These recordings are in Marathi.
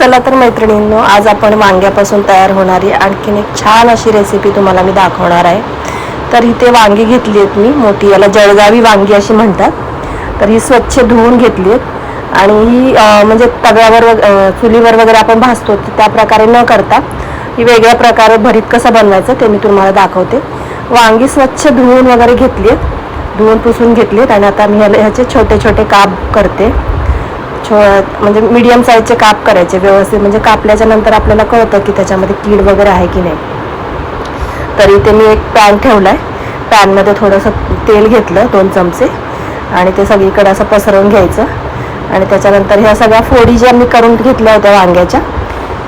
चला तर मैत्रिणींनो आज आपण वांग्यापासून तयार होणारी आणखीन एक छान अशी रेसिपी तुम्हाला मी दाखवणार आहे. तर इथे वांगी घेतली आहेत मी मोठी याला जळगावी वांगी अशी म्हणतात. तर ही स्वच्छ धुवून घेतली आहेत. आणि ही म्हणजे तव्यावर चुलीवर वगैरे आपण भाजतो तर त्या प्रकारे न करता ही वेगळ्या प्रकारे भरीत कसं बनवायचं ते मी तुम्हाला दाखवते. वांगी स्वच्छ धुवून वगैरे घेतली आहेत. धुवून पुसून घेतली आहेत आणि आता मी ह्याला- ह्याचे छोटे छोटे काप करते. छो म्हणजे मीडियम साईजचे काप करायचे व्यवस्थित. म्हणजे कापल्याच्या नंतर आपल्याला कळतं की त्याच्यामध्ये कीड वगैरे आहे की नाही. तर इथे मी एक पॅन ठेवला आहे पॅनमध्ये थोडंसं तेल घेतलं दोन चमचे. आणि ते सगळीकडे असं पसरवून घ्यायचं. आणि त्याच्यानंतर ह्या सगळ्या फोडी ज्या मी करून घेतल्या होत्या वांग्याच्या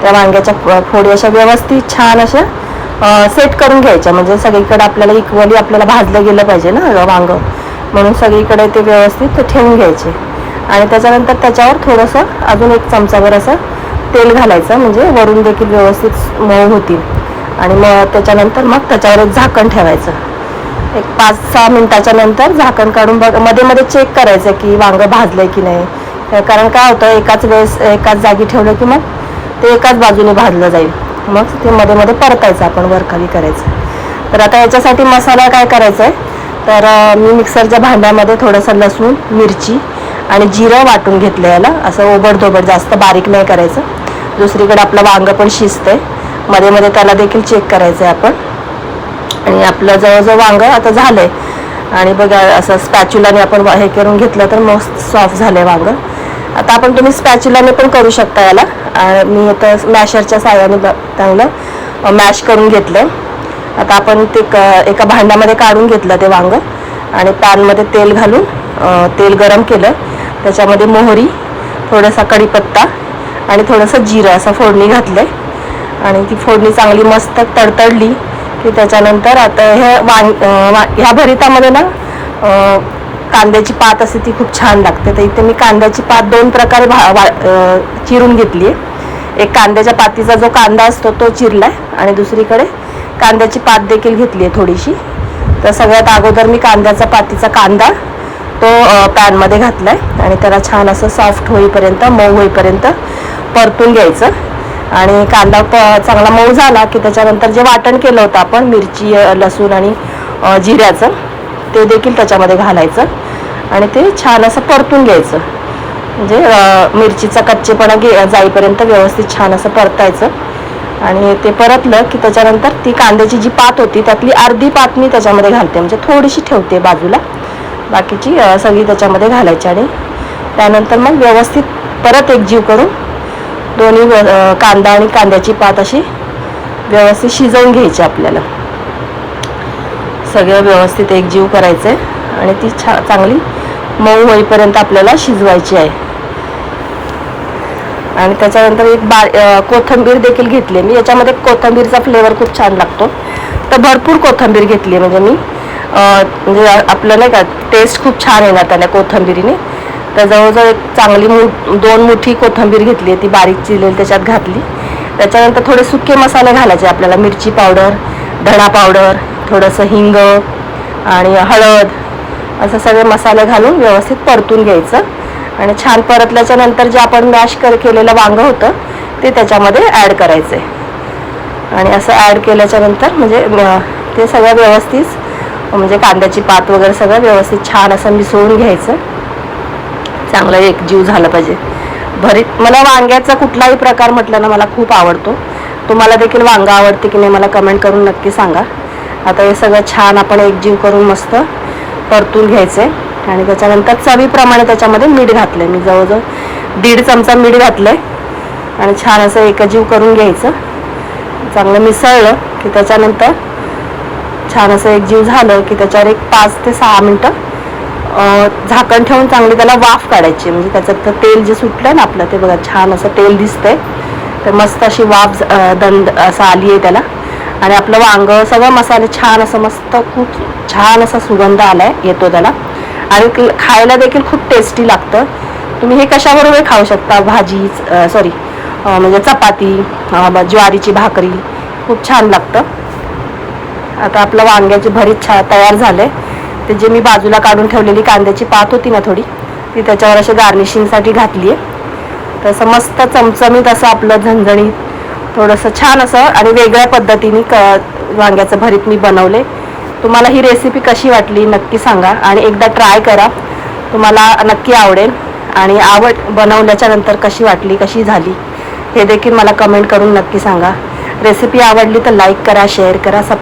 त्या वांग्याच्या फोडी अशा व्यवस्थित छान अशा सेट करून घ्यायच्या. म्हणजे सगळीकडे आपल्याला इक्वली आपल्याला भाजलं गेलं पाहिजे ना वांग. म्हणून सगळीकडे ते व्यवस्थित ठेवून घ्यायचे. आणि त्याच्यानंतर त्याच्यावर थोडंसं अजून एक चमचाभर असं तेल घालायचं म्हणजे वरून देखील व्यवस्थित मऊ होतील. आणि मग त्याच्यानंतर मग त्याच्यावर एक झाकण ठेवायचं. एक पाच सहा मिनटाच्या नंतर झाकण काढून बघमध्ये मध्ये चेक करायचं की वांगं भाजलंय की नाही. कारण काय होतं एकाच वेळेस एकाच जागी ठेवलं की मग ते एकाच बाजूने भाजलं जाईल. मग ते मध्ये मध्ये परतायचं आपण वरखाली करायचं. तर आता याच्यासाठी मसाला काय करायचा आहे तर मी मिक्सरच्या भांड्यामध्ये थोडंसं लसूण मिरची आणि जिरं वाटून घेतलं याला. असं ओबडधोबड जास्त बारीक नाही करायचं. दुसरीकडे आपलं वांगं पण शिजतंय. मध्ये मध्ये त्याला देखील चेक करायचं आहे आपण. आणि आपलं जवळजवळ वांगं आता झालंय. आणि बघा असं स्पॅच्युलाने आपण हे करून घेतलं तर मस्त सॉफ्ट झालंय वांगं. आता आपण तुम्ही स्पॅच्युलाने पण करू शकता याला. मी आता मॅशरच्या साह्याने ब- चांगलं मॅश करून घेतलं. आता आपण ते क एका भांड्यामध्ये काढून घेतलं ते वांगं. आणि पॅनमध्ये तेल घालून तेल गरम केलं. त्याच्यामध्ये मोहरी थोडासा कढीपत्ता आणि थोडंसं जिरं असं फोडणी घातलं आणि ती फोडणी चांगली मस्त तडतडली की त्याच्यानंतर आता हे वांग वा- ह्या भरितामध्ये ना कांद्याची पात असते ती खूप छान लागते. तर इथे मी कांद्याची पात दोन प्रकारे भा वा- चिरून घेतली आहे. एक कांद्याच्या पातीचा जो कांदा असतो तो चिरलाय आणि दुसरीकडे कांद्याची पात देखील घेतली आहे थोडीशी. तर सगळ्यात अगोदर मी कांद्याचा पातीचा कांदा तो पॅनमध्ये घातला आहे आणि त्याला छान असं सॉफ्ट होईपर्यंत मऊ होईपर्यंत परतून घ्यायचं. आणि कांदा प चांगला मऊ झाला की त्याच्यानंतर जे वाटण केलं होतं आपण मिरची लसूण आणि जिऱ्याचं ते देखील त्याच्यामध्ये घालायचं. आणि ते छान असं परतून घ्यायचं. म्हणजे मिरचीचा कच्चेपणा घे जाईपर्यंत व्यवस्थित छान असं परतायचं. आणि ते परतलं की त्याच्यानंतर ती कांद्याची जी पात होती त्यातली अर्धी पात मी त्याच्यामध्ये घालते. म्हणजे थोडीशी ठेवते बाजूला. बाकीची सगळी त्याच्यामध्ये घालायची आणि त्यानंतर मग व्यवस्थित परत एक जीव करून दोन्ही कांदा आणि कांद्याची पात अशी व्यवस्थित शिजवून घ्यायची आपल्याला. सगळं व्यवस्थित एक जीव करायचं आहे आणि ती छा चांगली मऊ होईपर्यंत आपल्याला शिजवायची आहे. आणि त्याच्यानंतर एक बा कोथंबीर कोथिंबीर देखील घेतली आहे. मी याच्यामध्ये कोथिंबीरचा फ्लेवर खूप छान लागतो. तर भरपूर कोथिंबीर घेतली आहे म्हणजे मी. म्हणजे आपलं नाही का टेस्ट खूप छान येणार त्याला कोथिंबीरीने. तर जवळजवळ एक चांगली मु दोन मुठी कोथिंबीर घेतली आहे ती बारीक चिरलेली त्याच्यात घातली. त्याच्यानंतर थोडे सुके मसाले घालायचे आपल्याला मिरची पावडर धणा पावडर थोडंसं हिंग आणि हळद असं सगळे मसाले घालून व्यवस्थित परतून घ्यायचं. आणि छान परतल्याच्या नंतर जे आपण मॅश कर केलेलं वांगं होतं ते त्याच्यामध्ये ॲड करायचं आहे आणि असं ॲड केल्याच्यानंतर म्हणजे ते सगळं व्यवस्थित म्हणजे कांद्याची पात वगैरे सगळं व्यवस्थित छान असं मिसळून घ्यायचं. चांगलं एकजीव झालं पाहिजे. भरीत मला वांग्याचा कुठलाही प्रकार म्हटलं ना मला खूप आवडतो. तुम्हाला देखील वांगा आवडते की नाही मला कमेंट करून नक्की सांगा. आता हे सगळं छान आपण एकजीव करून मस्त परतून घ्यायचं आहे आणि त्याच्यानंतर चवीप्रमाणे त्याच्यामध्ये मीठ घातलं मी जवळजवळ दीड चमचा मीठ घातलं आहे आणि छान असं एकजीव करून घ्यायचं. चांगलं मिसळलं की त्याच्यानंतर छान असं एक जीव झालं की त्याच्यावर एक पाच ते सहा मिनटं झाकण ठेवून चांगली त्याला वाफ काढायची. म्हणजे त्याच्यात तेल जे सुटलं ना आपलं ते बघा छान असं तेल दिसतंय. तर मस्त अशी वाफ दंड असं आली आहे त्याला. आणि आपलं वांगं सगळं मसाले छान असं मस्त खूप छान असा सुगंध आलाय येतो त्याला. आणि खायला देखील खूप टेस्टी लागतं. तुम्ही हे कशाबरोबर खाऊ शकता? भाजी सॉरी म्हणजे चपाती ज्वारीची भाकरी खूप छान लागतं. आता आपलं वांग्याची भरीत छा तयार झाले ते जे मी बाजूला काढून ठेवलेली कांद्याची पात होती ना थोडी ती त्याच्यावर अशी गार्निशिंगसाठी घातली आहे तसं मस्त चमचमीत असं आपलं झणझणीत थोडंसं छान असं आणि वेगळ्या पद्धतीने क वांग्याचं भरीत मी बनवले तुम्हाला ही रेसिपी कशी वाटली नक्की सांगा आणि एकदा ट्राय करा. तुम्हाला नक्की आवडेल आणि आवड बनवल्याच्या नंतर कशी वाटली कशी झाली हे देखील मला कमेंट करून नक्की सांगा. रेसिपी आवडली तर लाईक करा शेअर करा सब